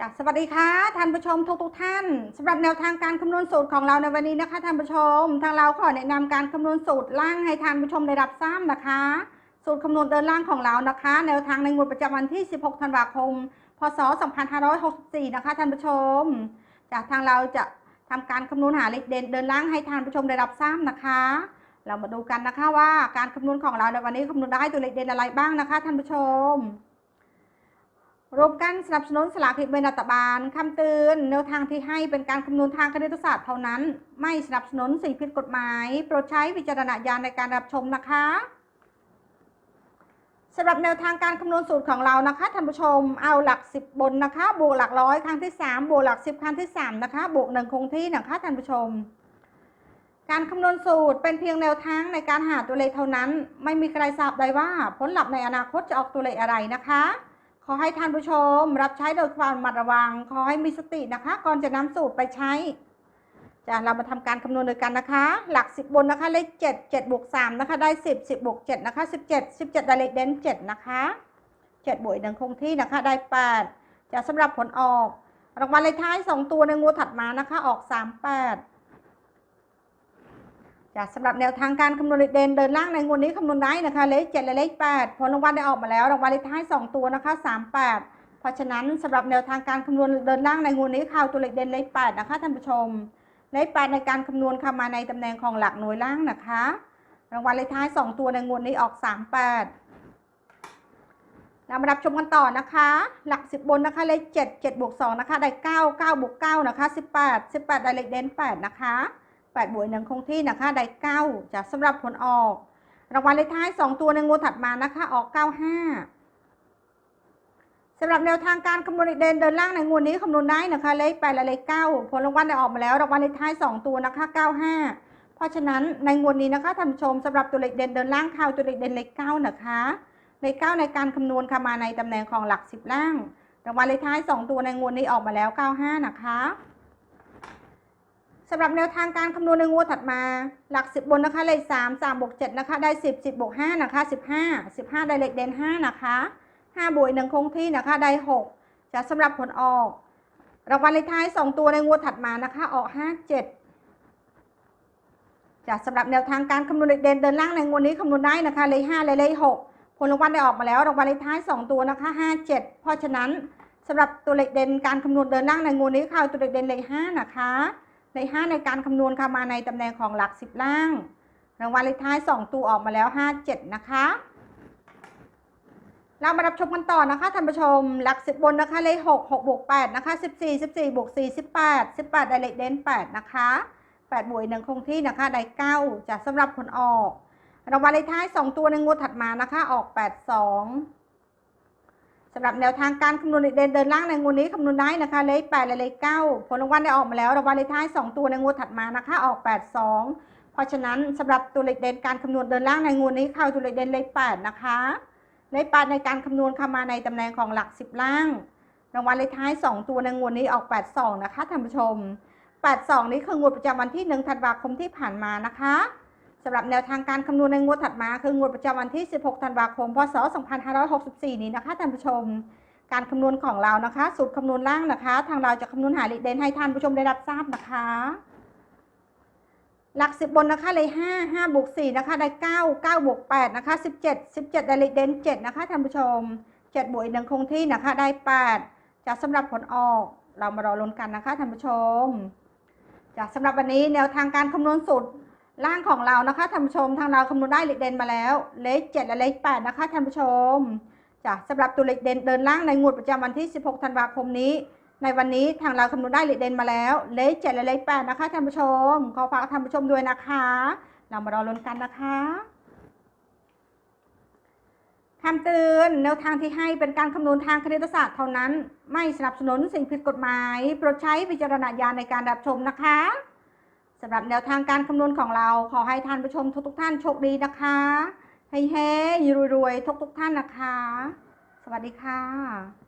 จากสวัสดีค่ะท่านผู้ชมทุกทุกท่านสำหรับแนวทางการคำนวณสูตรของเราในวันนี้นะคะท่านผู้ชม ทางเราขอแนะนำการคำนวณสูตรล่างให้ท่านผู้ชมได้รับทราบนะคะ สูตรคำนวณเดินล่างของเรานะคะ แนวทางในงวดประจำวันที่ 16 ธันวาคม พศ 2564 นะคะท่านผู้ชมจากทางเราจะทำการคำนวณหาเลขเด่นเดินล่างให้ท่านผู้ชมได้รับทราบนะคะ เรามาดูกันนะคะว่าการคำนวณของเราในวันนี้คำนวณได้ตัวเลขเด่นอะไรบ้างนะคะท่านผู้ชม รวมกันสนับสนุนสลากกินแบ่งรัฐบาลคำเตือนแนวทางที่ให้เป็นการคำนวณทางคณิตศาสตร์เท่านั้น ไม่สนับสนุนสิ่งผิดกฎหมาย โปรดใช้วิจารณญาณในการรับชมนะคะสำหรับแนวทางการคำนวณสูตรของเรานะคะท่านผู้ชมเอาหลัก 10 บนนะคะ บวกหลักร้อยครั้งที่ 3 บวกหลัก 10 ครั้งที่ 3 นะคะ บวกหนึ่งคงที่นะคะท่านผู้ชม การคำนวณสูตรเป็นเพียงแนวทางในการหาตัวเลขเท่านั้น ไม่มีใครทราบได้ว่าผลลัพธ์ในอนาคตจะออกตัวเลขอะไรนะคะ ขอให้ท่านผู้ชมรับใช้โดยความระมัดระวัง ขอให้มีสตินะคะ ก่อนจะนำสูตรไปใช้จะเรามาทำการคำนวณด้วยกันนะคะ หลัก 10 บนนะคะเลข 7 7บวก3นะคะได้ 10 10บวก7นะคะ17 17ได้เลขเด่น7นะคะ7บวกอีกหนึ่งคงที่นะคะได้ 8 จะสำหรับผลออกรางวัลเลขท้าย 2 ตัวในงวดถัดมานะคะออก 38 จะสำหรับแนวทางการคำนวณเด่นเดินล่างในงวดนี้คำนวณได้นะคะ เลข7และเลข8ผลรางวัลได้ออกมาแล้วรางวัลเลขท้าย2ตัวนะคะ38เพราะฉะนั้นสำหรับแนวทางการคำนวณเดินล่างในงวดนี้ข่าวตัวเลขเด่นเลข8นะคะท่านผู้ชม เลข8ในการคำนวณเข้ามาในตำแหน่งของหลักหน่วยล่างนะคะ รางวัลเลขท้าย2ตัวในงวดนี้ออก38เรามารับชมกันต่อนะคะ หลัก 10 บนนะคะเลข7 7บวก2นะคะได้ 9 9บวก9นะคะ18 18ได้เลขเด่น8นะคะ 8บวกหนึ่งคงที่นะคะ ได้9จะสำหรับผลออก รางวัลเลขท้าย 2 ตัวในงวดถัดมานะคะ ออก 95สำหรับแนวทางการคำนวณเลขเด่นเดินล่างในงวดนี้คำนวณได้นะคะ เลข8และเลข9ผลรางวัลได้ออกมาแล้ว รางวัลเลขท้าย 2 ตัวนะคะ 95 เพราะฉะนั้นในงวดนี้นะคะท่านผู้ชมสำหรับตัวเลขเด่นเดินล่างข่าวตัวเลขเด่นเลข9นะคะเลข9ในการคำนวณเข้ามาในตำแหน่งของหลัก 10 ล่างรางวัลเลขท้าย 2 ตัวในงวดนี้ออกมาแล้ว 95 นะคะ สำหรับแนวทางการคำนวณในงวดถัดมา หลัก 10 บนนะคะเลข3 3บวก7นะคะได้ 10 10บวก5นะคะ15 15 ได้เลขเด่น5นะคะ5บวกอีกหนึ่งคงที่นะคะได้ 6 จะสำหรับผลออกรางวัลเลขท้าย 2 ตัวในงวดถัดมานะคะออก 57 จะสำหรับแนวทางการคำนวณเลขเด่นเดินล่างในงวดนี้คำนวณได้นะคะเลข5และเลข6ผลรางวัลได้ออกมาแล้วรางวัลเลขท้าย 2 ตัวนะคะ57 เพราะฉะนั้นสำหรับตัวเลขเด่นการคำนวณเดินล่างในงวดนี้เข้าตัวเลขเด่นเลข5นะคะ เลข5ในการคำนวณเข้ามาในตำแหน่งของหลัก 10 ล่าง รางวัลเลขท้าย 2 ตัวออกมาแล้ว 57 นะคะ เรามารับชมกันต่อนะคะท่านผู้ชม หลัก 10 บนนะคะเลข 6 6บวก8นะคะ 14 14บวก4 18 18 ได้เลขเด่น8 นะคะ 8 บวกอีกหนึ่งคงที่นะคะ ได้ 9 จะสำหรับผลออก รางวัลเลขท้าย 2 ตัวในงวดถัดมานะคะ ออก 82 สำหรับแนวทางการคำนวณเลขเด่นเดินล่างในงวดนี้คำนวณได้นะคะเลข8และเลข9ผลรางวัลได้ออกมาแล้วรางวัลเลขท้าย2ตัวในงวดถัดมานะคะออก82เพราะฉะนั้นสำหรับตัวเลขเด่นการคำนวณเดินล่างในงวดนี้เข้าตัวเลขเด่นเลข8นะคะเลข8ในการคำนวณเข้ามาในตำแหน่งของหลัก10ล่างรางวัลเลขท้าย2ตัวในงวดนี้ออก82นะคะท่านผู้ชม82นี้คืองวดประจำวันที่1ธันวาคมที่ผ่านมานะคะ สำหรับแนวทางการคำนวณในงวดถัดมา คืองวดประจำวันที่ 16 ธันวาคม พศ 2564 นี้นะคะท่านผู้ชม การคำนวณของเรานะคะ สูตรคำนวณล่างนะคะ ทางเราจะคำนวณหาลขเดนให้ท่านผู้ชมได้รับทราบนะคะ หลัก10บบนนะคะเลย 5 5บวก4นะคะได้9 9บวก8นะคะ17 17 ได้เลขเดน7นะคะท่านผู้ชม 7 บวกอีกหนึ่งคงที่นะคะได้ 8 จะสำหรับผลออกเรามารอลุ้นกันนะคะท่านผู้ชมจากสำหรับวันนี้แนวทางการคำนวณสูตร ล่างของเรานะคะท่านผู้ชมทางเราคำนวณได้เลขเด่นมาแล้ว เลข7และเลข8นะคะท่านผู้ชมจากสำหรับตัวเลขเด่นเดินล่างในงวดประจำวันที่ 16 ธันวาคมนี้ ในวันนี้ทางเราคำนวณได้เลขเด่นมาแล้ว เลข7และเลข8นะคะท่านผู้ชมขอฝากท่านผู้ชมด้วยนะคะ เรามารอลุ้นกันนะคะคำเตือนแนวทางที่ให้เป็นการคำนวณทางคณิตศาสตร์เท่านั้น ไม่สนับสนุนสิ่งผิดกฎหมาย โปรดใช้วิจารณญาณในการรับชมนะคะำหรับแนวทางการคำนวณของเรา ขอให้ท่านผู้ชมทุกๆท่านโชคดีนะคะ ให้เฮ้รวยๆทุกๆท่านนะคะ สวัสดีค่ะ